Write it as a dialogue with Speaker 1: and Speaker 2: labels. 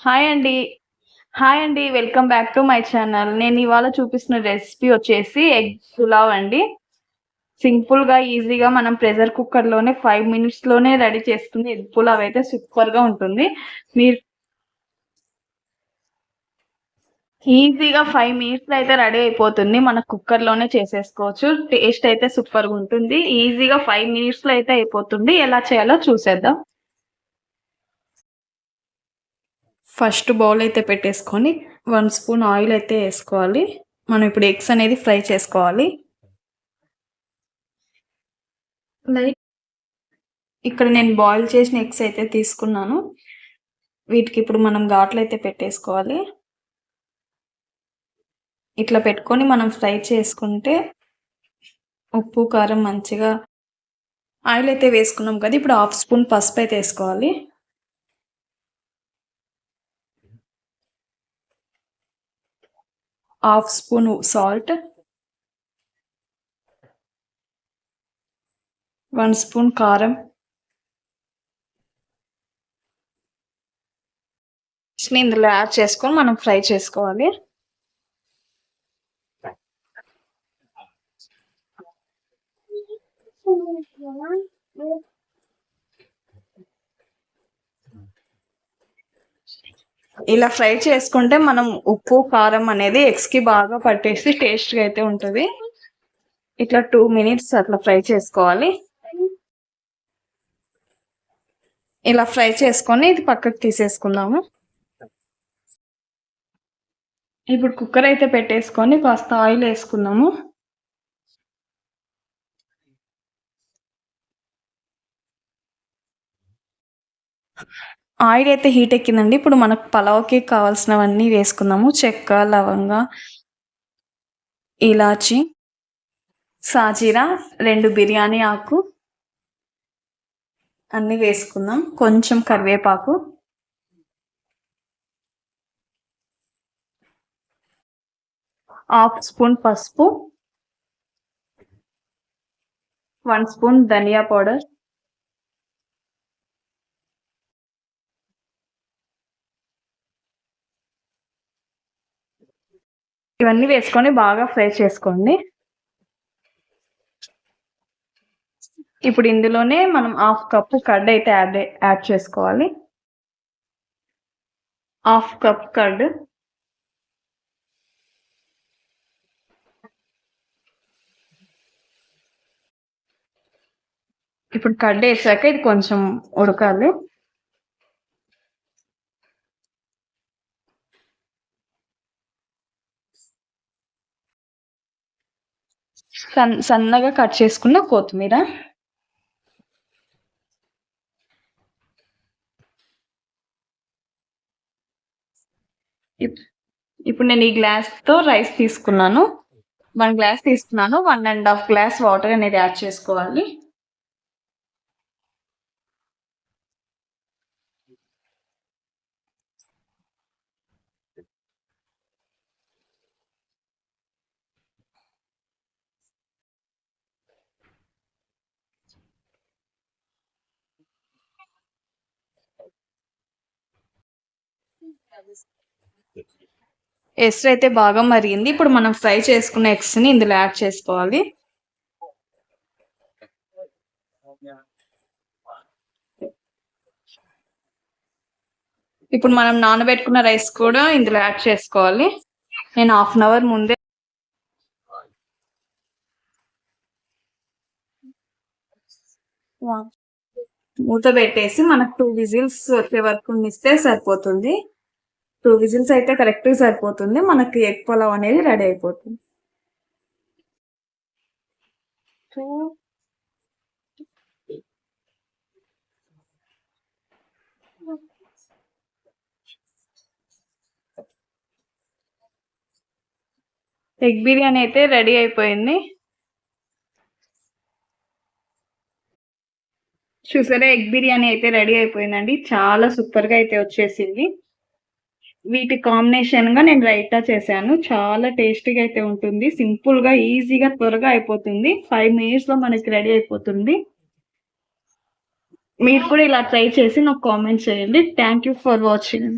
Speaker 1: Hi అండి. Hi అండి. Welcome back to my channel. నేను ఇవాళ చూపిస్తున్న రెసిపీ వచ్చేసి ఎగ్ పులావ్ అండి. సింపుల్గా ఈజీగా మనం ప్రెషర్ కుక్కర్లోనే ఫైవ్ మినిట్స్లోనే రెడీ చేస్తుంది ఎగ్ పులావ్ అయితే సూపర్గా ఉంటుంది. మీరు ఈజీగా ఫైవ్ మినిట్స్లో అయితే రెడీ అయిపోతుంది. మన కుక్కర్లోనే చేసేసుకోవచ్చు. టేస్ట్ అయితే సూపర్గా ఉంటుంది. ఈజీగా ఫైవ్ మినిట్స్లో అయితే అయిపోతుంది. ఎలా చేయాలో చూసేద్దాం. ఫస్ట్ బౌల్ అయితే పెట్టేసుకొని వన్ స్పూన్ ఆయిల్ అయితే వేసుకోవాలి. మనం ఇప్పుడు ఎగ్స్ అనేది ఫ్రై చేసుకోవాలి. లైక్ ఇక్కడ నేను బాయిల్ చేసిన ఎగ్స్ అయితే తీసుకున్నాను. వీటికి ఇప్పుడు మనం ఘాట్లు అయితే పెట్టేసుకోవాలి. ఇట్లా పెట్టుకొని మనం ఫ్రై చేసుకుంటే ఉప్పు కారం మంచిగా ఆయిల్ అయితే వేసుకున్నాం కదా ఇప్పుడు హాఫ్ స్పూన్ పసుపు అయితే వేసుకోవాలి. Half spoon salt one spoon కారం ఇందులో యాడ్ చేసుకొని మనం ఫ్రై చేసుకోవాలి. ఇలా ఫ్రై చేసుకుంటే మనం ఉప్పు కారం అనేది ఎగ్స్కి బాగా పట్టేసి టేస్ట్గా అయితే ఉంటుంది. ఇట్లా టూ మినిట్స్ అట్లా ఫ్రై చేసుకోవాలి. ఇలా ఫ్రై చేసుకొని ఇది పక్కకు తీసేసుకుందాము. ఇప్పుడు కుక్కర్ అయితే పెట్టేసుకొని కాస్త ఆయిల్ వేసుకుందాము. ఆయిల్ అయితే హీట్ ఎక్కిందండి. ఇప్పుడు మనకు పలావ్కి కావాల్సినవన్నీ వేసుకుందాము. చెక్క లవంగ ఇలాచి సాజీరా రెండు బిర్యానీ ఆకు అన్నీ వేసుకుందాం. కొంచెం కరివేపాకు. హాఫ్ స్పూన్ పసుపు. వన్ స్పూన్ ధనియా పౌడర్. ఇవన్నీ వేసుకొని బాగా ఫ్రై చేసుకోండి. ఇప్పుడు ఇందులోనే మనం హాఫ్ కప్ కర్డ్ అయితే యాడ్ యాడ్ చేసుకోవాలి. Half cup curd. ఇప్పుడు కర్డ్ వేసాక ఇది కొంచెం ఉడకాలి. సన్నగా కట్ చేసుకున్న కొత్తిమీర. ఇప్పుడు నేను ఈ గ్లాస్తో రైస్ తీసుకున్నాను. వన్ గ్లాస్ తీసుకున్నాను. One and half glass water అనేది యాడ్ చేసుకోవాలి. ఎస్టర్ అయితే బాగా మరిగింది. ఇప్పుడు మనం ఫ్రై చేసుకున్న ఎగ్స్ని ఇందులో యాడ్ చేసుకోవాలి. ఇప్పుడు మనం నానబెట్టుకున్న రైస్ కూడా ఇందులో యాడ్ చేసుకోవాలి. నేను హాఫ్ అన్ అవర్ ముందే మూత పెట్టేసి మనకు టూ విజిల్స్ వచ్చే వరకు ఇస్తే సరిపోతుంది. టూ విజిల్స్ అయితే కరెక్ట్గా సరిపోతుంది. మనకి ఎగ్ పొలావ్ అనేది రెడీ అయిపోతుంది. ఎగ్ బిర్యానీ అయితే రెడీ అయిపోయింది. చూసారా? ఎగ్ బిర్యానీ అయితే రెడీ అయిపోయిందండి. చాలా సూపర్గా అయితే వచ్చేసింది. వీటి కాంబినేషన్గా నేను రైతా చేశాను. చాలా టేస్టీగా అయితే ఉంటుంది. సింపుల్గా ఈజీగా త్వరగా అయిపోతుంది. ఫైవ్ మినిట్స్లో మనకి రెడీ అయిపోతుంది. మీరు కూడా ఇలా ట్రై చేసి నాకు కామెంట్ చేయండి. Thank you for watching